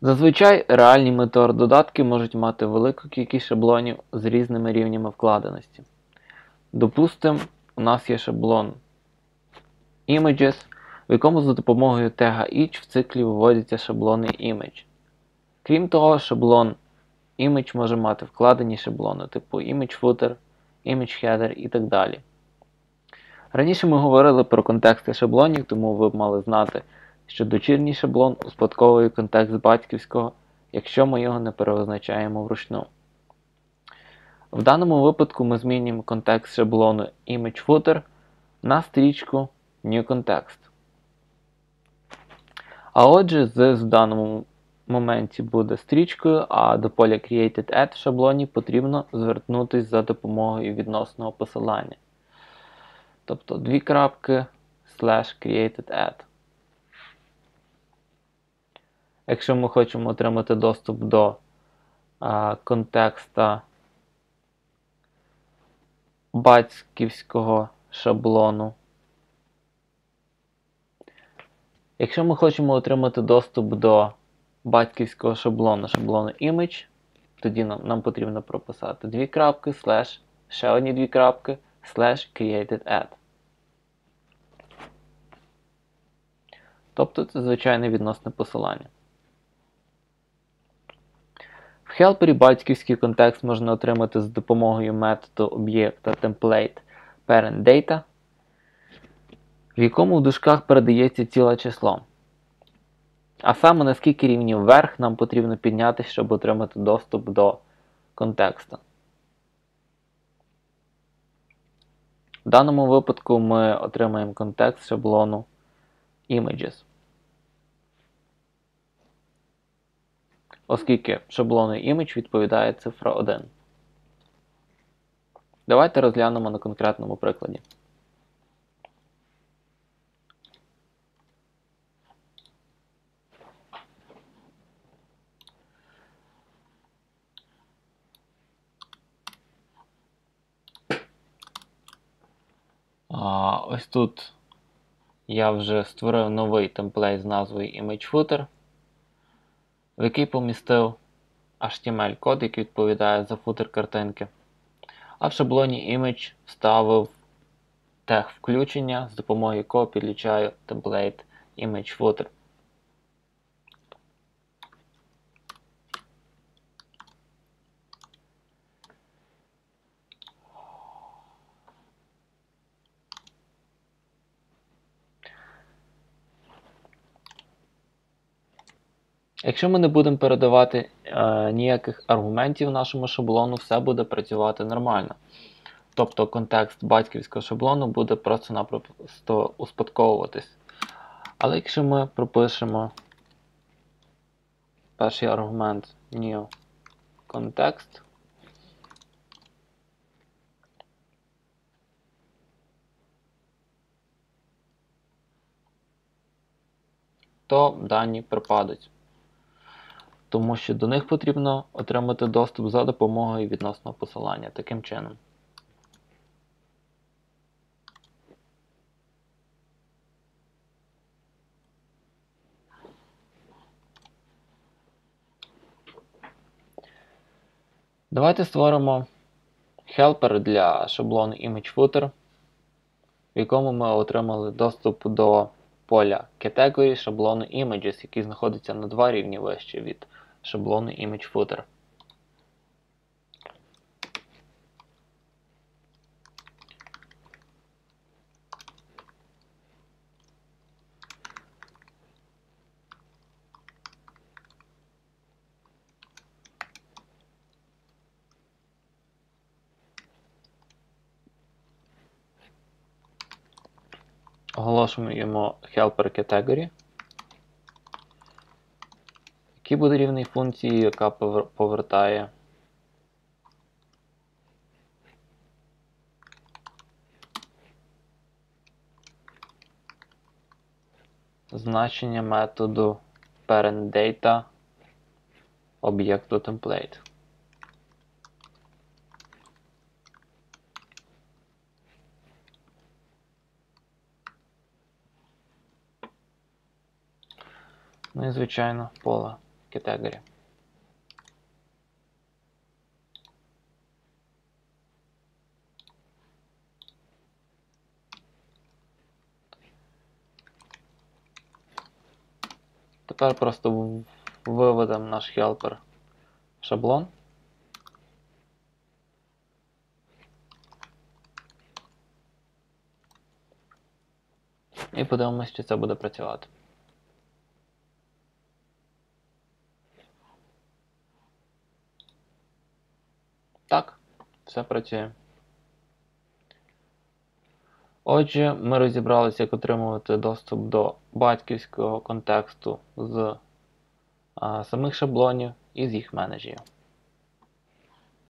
Зазвичай реальні метеор-додатки можуть мати велику кількість шаблонів з різними рівнями вкладеності. Допустимо, у нас є шаблон Images, в якому за допомогою тега each в циклі виводяться шаблони image. Крім того, шаблон image може мати вкладені шаблони типу image footer, і так далі. Раніше ми говорили про контексти шаблонів, тому ви б мали знати, що дочірній шаблон успадковує контекст батьківського, якщо ми його не перевизначаємо вручну. В даному випадку ми змінюємо контекст шаблону ImageFooter на стрічку NewContext. А отже, з в даному моменті буде стрічкою, а до поля CreatedAdd в шаблоні потрібно звернутися за допомогою відносного посилання. Тобто дві крапки slash CreatedAdd. Якщо ми хочемо отримати доступ до а, контекста батьківського шаблону. Якщо ми хочемо отримати доступ до батьківського шаблону, шаблону image, тоді нам, нам потрібно прописати дві крапки, слеш, ще одні дві крапки, slash created add. Тобто це звичайне відносне посилання. Хелпері батьківський контекст можна отримати з допомогою методу об'єкта template parent_data, в якому в дужках передається ціле число. А саме на скільки рівнів вверх нам потрібно піднятися, щоб отримати доступ до контексту. В даному випадку ми отримаємо контекст шаблону Images. Оскільки шаблону image відповідає цифра 1. Давайте розглянемо на конкретному прикладі. Ось тут я вже створив новий темплейт з назвою ImageFooter, в який помістив HTML-код, який відповідає за футер картинки. А в шаблоні Image вставив тег включення, з допомогою якого підлічаю темплейт ImageFooter. Якщо ми не будемо передавати е, ніяких аргументів нашому шаблону, все буде працювати нормально. Тобто контекст батьківського шаблону буде просто-напросто успадковуватись. Але якщо ми пропишемо перший аргумент new context, то дані пропадуть тому що до них потрібно отримати доступ за допомогою відносного посилання таким чином. Давайте створимо хелпер для шаблону ImageFooter, в якому ми отримали доступ до поля Category шаблону Images, який знаходиться на два рівні вище від шаблону ImageFooter. Оголошуємо helper category. Який буде рівний функції, яка повертає значення методу parentData об'єкту template. Ну і звичайно поле category. Тепер просто виведемо наш helper шаблон. І подивимось, чи це буде працювати. Так, все працює. Отже, ми розібралися, як отримувати доступ до батьківського контексту з а, самих шаблонів і з їх менеджерів.